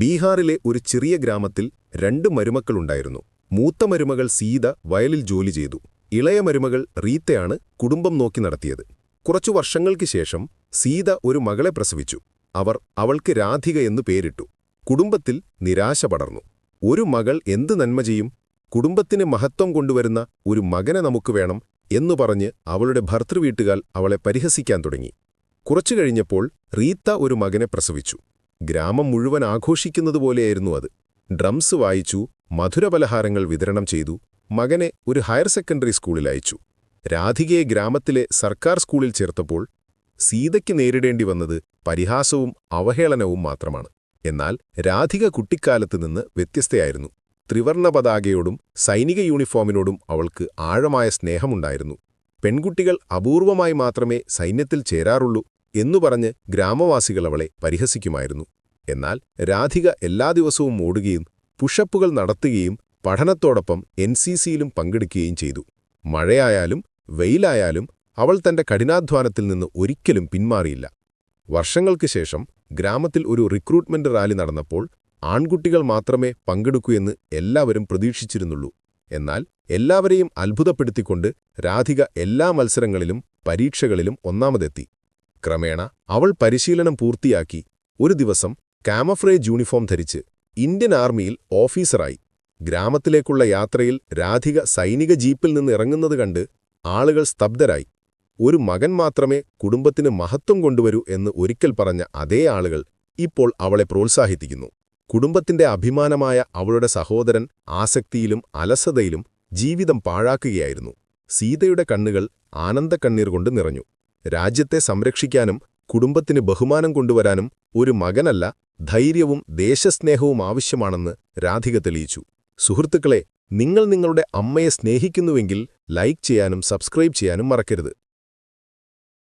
ബീഹാറിലെ ഒരു ചെറിയ ഗ്രാമത്തിൽ രണ്ട് മരുമക്കളുണ്ടായിരുന്നു. മൂത്ത മരുമകൾ സീത വയലിൽ ജോലി ചെയ്തു. ഇളയ മരുമകൾ റീത്തയാണ് കുടുംബം നോക്കി നടത്തിയത്. കുറച്ചു വർഷങ്ങൾക്ക് ശേഷം സീത ഒരു മകളെ പ്രസവിച്ചു. അവർ അവൾക്ക് രാധിക എന്നു പേരിട്ടു. കുടുംബത്തിൽ നിരാശ പടർന്നു. ഒരു മകൾ എന്ത് നന്മ ചെയ്യും? കുടുംബത്തിന് മഹത്വം കൊണ്ടുവരുന്ന ഒരു മകനെ നമുക്ക് വേണം എന്നു പറഞ്ഞ് അവളുടെ ഭർത്തൃവീട്ടുകാർ അവളെ പരിഹസിക്കാൻ തുടങ്ങി. കുറച്ചു കഴിഞ്ഞപ്പോൾ റീത്ത ഒരു മകനെ പ്രസവിച്ചു. ഗ്രാമം മുഴുവൻ ആഘോഷിക്കുന്നതുപോലെയായിരുന്നു അത്. ഡ്രംസ് വായിച്ചു മധുരപലഹാരങ്ങൾ വിതരണം ചെയ്തു മകനെ ഒരു ഹയർ സെക്കൻഡറി സ്കൂളിൽ അയച്ചു. രാധികയെ ഗ്രാമത്തിലെ സർക്കാർ സ്കൂളിൽ ചേർത്തപ്പോൾ സീതയ്ക്ക് നേരിടേണ്ടി വന്നത് പരിഹാസവും അവഹേളനവും മാത്രമാണ്. എന്നാൽ രാധിക കുട്ടിക്കാലത്ത് നിന്ന് വ്യത്യസ്തയായിരുന്നു. ത്രിവർണ പതാകയോടും സൈനിക യൂണിഫോമിനോടും അവൾക്ക് ആഴമായ സ്നേഹമുണ്ടായിരുന്നു. പെൺകുട്ടികൾ അപൂർവമായി മാത്രമേ സൈന്യത്തിൽ ചേരാറുള്ളൂ എന്നു പറഞ്ഞ് ഗ്രാമവാസികൾ അവളെ പരിഹസിക്കുമായിരുന്നു. എന്നാൽ രാധിക എല്ലാ ദിവസവും ഓടുകയും പുഷപ്പുകൾ നടത്തുകയും പഠനത്തോടൊപ്പം എൻ സി സിയിലും പങ്കെടുക്കുകയും ചെയ്തു. മഴയായാലും വെയിലായാലും അവൾ തന്റെ കഠിനാധ്വാനത്തിൽ നിന്ന് ഒരിക്കലും പിന്മാറിയില്ല. വർഷങ്ങൾക്ക് ശേഷം ഗ്രാമത്തിൽ ഒരു റിക്രൂട്ട്മെന്റ് റാലി നടന്നപ്പോൾ ആൺകുട്ടികൾ മാത്രമേ പങ്കെടുക്കൂ എന്ന് എല്ലാവരും പ്രതീക്ഷിച്ചിരുന്നുള്ളൂ. എന്നാൽ എല്ലാവരെയും അത്ഭുതപ്പെടുത്തിക്കൊണ്ട് രാധിക എല്ലാ മത്സരങ്ങളിലും പരീക്ഷകളിലും ഒന്നാമതെത്തി. ക്രമേണ അവൾ പരിശീലനം പൂർത്തിയാക്കി ഒരു ദിവസം കാമഫ്രേജ് യൂണിഫോം ധരിച്ച് ഇന്ത്യൻ ആർമിയിൽ ഓഫീസറായി. ഗ്രാമത്തിലേക്കുള്ള യാത്രയിൽ രാധിക സൈനിക ജീപ്പിൽ നിന്ന് ഇറങ്ങുന്നത് കണ്ട് ആളുകൾ സ്തബ്ധരായി. ഒരു മകൻ മാത്രമേ കുടുംബത്തിന് മഹത്വം കൊണ്ടുവരൂ എന്ന് ഒരിക്കൽ പറഞ്ഞ അതേ ആളുകൾ ഇപ്പോൾ അവളെ പ്രോത്സാഹിപ്പിക്കുന്നു. കുടുംബത്തിന്റെ അഭിമാനമായ അവളുടെ സഹോദരൻ ആസക്തിയിലും അലസതയിലും ജീവിതം പാഴാക്കുകയായിരുന്നു. സീതയുടെ കണ്ണുകൾ ആനന്ദക്കണ്ണീർ കൊണ്ട് നിറഞ്ഞു. രാജ്യത്തെ സംരക്ഷിക്കാനും കുടുംബത്തിന് ബഹുമാനം കൊണ്ടുവരാനും ഒരു മകനല്ല ധൈര്യവും ദേശസ്നേഹവും ആവശ്യമാണെന്ന് രാധിക തെളിയിച്ചു. സുഹൃത്തുക്കളെ നിങ്ങൾ നിങ്ങളുടെ അമ്മയെ സ്നേഹിക്കുന്നുവെങ്കിൽ ലൈക്ക് ചെയ്യാനും സബ്സ്ക്രൈബ് ചെയ്യാനും മറക്കരുത്.